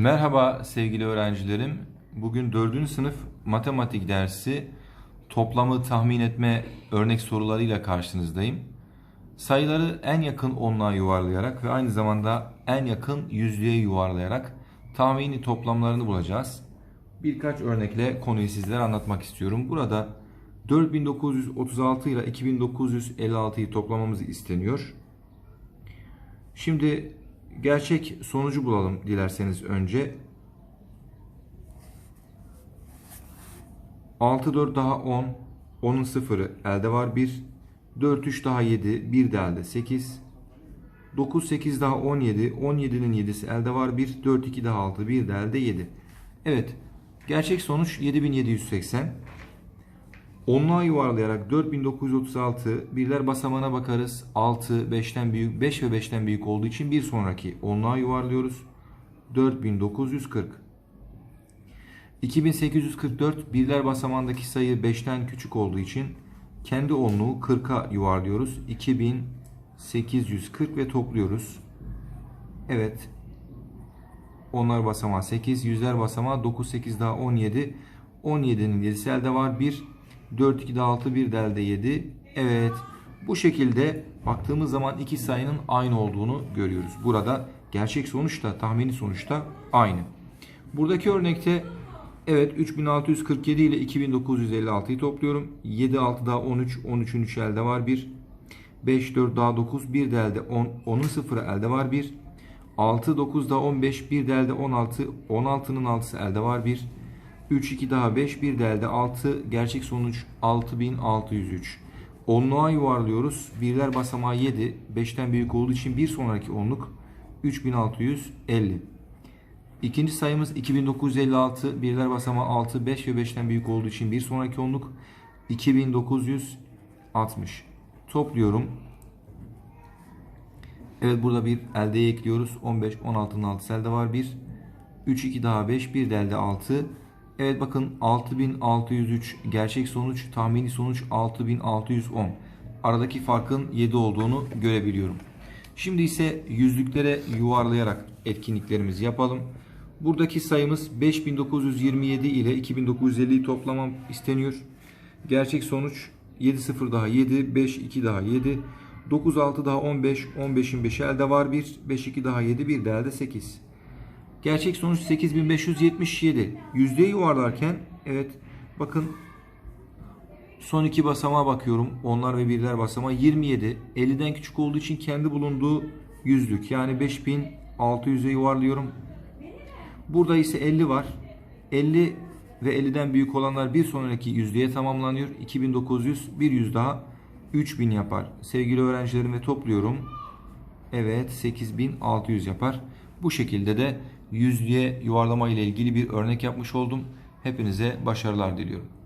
Merhaba sevgili öğrencilerim. Bugün 4. sınıf matematik dersi toplamı tahmin etme örnek sorularıyla karşınızdayım. Sayıları en yakın onluğa yuvarlayarak ve aynı zamanda en yakın yüzlüğe yuvarlayarak tahmini toplamlarını bulacağız. Birkaç örnekle konuyu sizlere anlatmak istiyorum. Burada 4936 ile 2956'yı toplamamız isteniyor. Şimdi gerçek sonucu bulalım dilerseniz önce. 6 4 daha 10. 10'un sıfırı elde var 1. 4 3 daha 7. 1 de elde 8. 9 8 daha 17. 17'nin 7'si elde var 1. 4 2 daha 6. 1 de elde 7. Evet. Gerçek sonuç 7780. Onluğa yuvarlayarak 4936 birler basamağına bakarız. 6 5'ten büyük 5 ve 5'ten büyük olduğu için bir sonraki onluğa yuvarlıyoruz. 4940. 2844 birler basamağındaki sayı 5'ten küçük olduğu için kendi onluğu 40'a yuvarlıyoruz. 2840 ve topluyoruz. Evet. Onlar basamağı 8, yüzler basamağı 9, 8 daha 17. 17'nin 7'si elde var. 1, 4, 2 daha 6, 1 de elde 7. Evet. Bu şekilde baktığımız zaman iki sayının aynı olduğunu görüyoruz. Burada gerçek sonuçta, tahmini sonuçta aynı. Buradaki örnekte evet 3647 ile 2956'yı topluyorum. 7, 6 daha 13, 13'ün 3 elde var 1. 5, 4 daha 9, 1 de elde 10, 10'un 0'ı elde var 1. 6, 9 daha 15, 1 de elde 16, 16'nın 6'sı elde var 1. 3, 2 daha 5, 1 de elde 6. Gerçek sonuç 6603. Onluğa yuvarlıyoruz. Birler basamağı 7. 5'ten büyük olduğu için bir sonraki onluk 3650. İkinci sayımız 2956. Birler basamağı 6. 5 ve 5'ten büyük olduğu için bir sonraki onluk 2960. Topluyorum. Evet burada bir elde ekliyoruz. 15, 16'nın 6 elde var 1. 3, 2 daha 5, 1 de elde 6. Evet bakın 6603 gerçek sonuç, tahmini sonuç 6610. Aradaki farkın 7 olduğunu görebiliyorum. Şimdi ise yüzlüklere yuvarlayarak etkinliklerimizi yapalım. Buradaki sayımız 5927 ile 2950'yi toplamam isteniyor. Gerçek sonuç 7 0 daha 7, 5 2 daha 7, 9 6 daha 15, 15'in 5'i elde var 1, 5 2 daha 7, 1 de elde 8. Gerçek sonuç 8577. Yüzdeye yuvarlarken evet bakın son iki basamağa bakıyorum. Onlar ve birler basamağı 27. 50'den küçük olduğu için kendi bulunduğu yüzlük. Yani 5600'e yuvarlıyorum. Burada ise 50 var. 50 ve 50'den büyük olanlar bir sonraki yüzdeye tamamlanıyor. 2900 bir yüz daha 3000 yapar. Sevgili öğrencilerim ve topluyorum. Evet 8600 yapar. Bu şekilde de yüzlüğe yuvarlama ile ilgili bir örnek yapmış oldum. Hepinize başarılar diliyorum.